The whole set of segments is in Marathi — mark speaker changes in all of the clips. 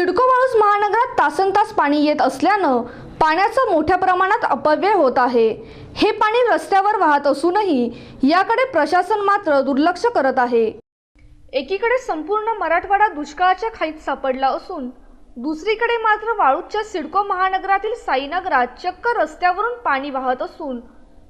Speaker 1: सिडको वाळूस महानगरात तासन तास पाणी येत असल्यानं पाण्याचा मोठ्या प्रमाणात अपव्यय होत आहे. हे पाणी रस्त्यावर वाहत असूनही याकडे प्रशासन मात्र दुर्लक्ष करत आहे. एकीकडे संपूर्ण मराठवाडा दुष्काळाच्या खाईत सापडला असून दुसरीकडे मात्र वाळूच्या सिडको महानगरातील साईनगरात चक्क रस्त्यावरून पाणी वाहत असून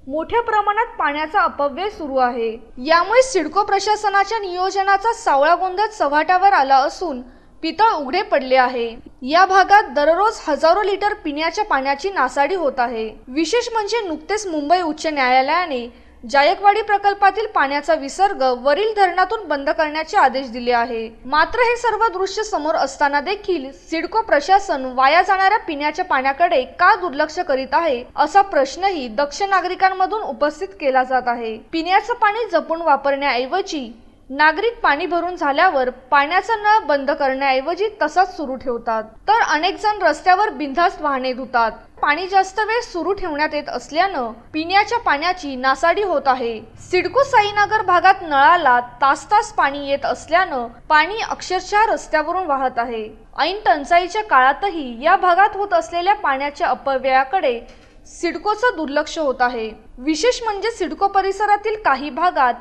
Speaker 1: मोठ्या प्रमाणात पाण्याचा अपव्यय सुरू आहे. यामुळे सिडको प्रशासनाच्या नियोजनाचा सावळा गोंधळ चव्हाट्यावर आला असून पितळ उघडे पडले आहे. या भागात दररोज हजारो लिटर पिण्याच्या पाण्याची नासाडी होत आहे. विशेष म्हणजे नुकतेच मुंबई उच्च न्यायालयाने जायकवाडी प्रकल्पातील पाण्याचा विसर्ग वरील धरणातून बंद करण्याचे आदेश दिले आहे. मात्र हे सर्व दृश्य समोर असताना देखील सिडको प्रशासन वाया जाणाऱ्या पिण्याच्या पाण्याकडे का दुर्लक्ष करीत आहे असा प्रश्नही दक्ष नागरिकांमधून उपस्थित केला जात आहे. पिण्याचं पाणी जपून वापरण्याऐवजी नागरिक पाणी भरून झाल्यावर पाण्याचा नळ बंद करण्याऐवजी तसाच सुरू ठेवतात. तर अनेक जण रस्त्यावर बिनधास्त वाहने धुतात. पाणी जास्त वेळ सुरू ठेवण्यात येत असल्यानं पिण्याच्या पाण्याची नासाडी होत आहे. सिडको साईनगर भागात नळाला तास तास पाणी येत असल्यानं पाणी अक्षरशः रस्त्यावरून वाहत आहे. ऐन टंचाईच्या काळातही या भागात होत असलेल्या पाण्याच्या अपव्ययाकडे सिडकोचं दुर्लक्ष होत आहे. विशेष म्हणजे सिडको परिसरातील काही भागात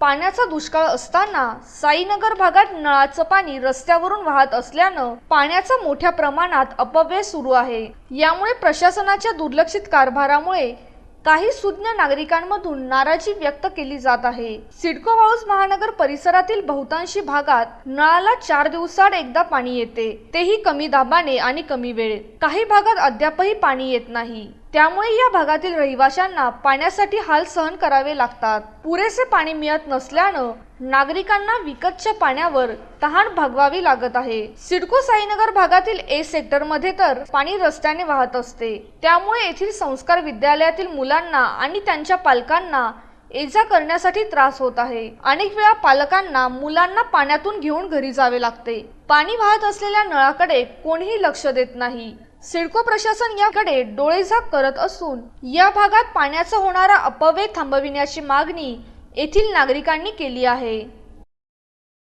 Speaker 1: पाण्याचा दुष्काळ असताना साईनगर भागात नळाचं पाणी रस्त्यावरून वाहत असल्यानं पाण्याचा मोठ्या प्रमाणात अपव्यय सुरू आहे. यामुळे प्रशासनाच्या दुर्लक्षित कारभारामुळे काही सुज्ञ नागरिकांमधून नाराजी व्यक्त केली जात आहे. सिडको वाळूस महानगर परिसरातील बहुतांशी भागात नळाला चार दिवसाड एकदा पाणी येते. तेही कमी दाबाने आणि कमी वेळेत. काही भागात अद्यापही पाणी येत नाही. त्यामुळे या भागातील रहिवाशांना पाण्यासाठी हाल सहन करावे लागतात. पुरेसे पाणी मिळत नसल्यानं नागरिकांना विकतच्या पाण्यावर तहान भागवावी लागत आहे. सिडको साईनगर भागातील ए सेक्टरमध्ये तर पाणी रस्त्याने वाहत असते. त्यामुळे येथील संस्कार विद्यालयातील मुलांना आणि त्यांच्या पालकांना एजा करण्यासाठी त्रास होत आहे. अनेक वेळा पालकांना मुलांना पाण्यातून घेऊन घरी जावे लागते. पाणी वाहत असलेल्या नळाकडे कोणीही लक्ष देत नाही. सिडको प्रशासन याकडे डोळेझाक करत असून या भागात पाण्याचा होणारा अपव्यय थांबविण्याची मागणी येथील नागरिकांनी केली आहे.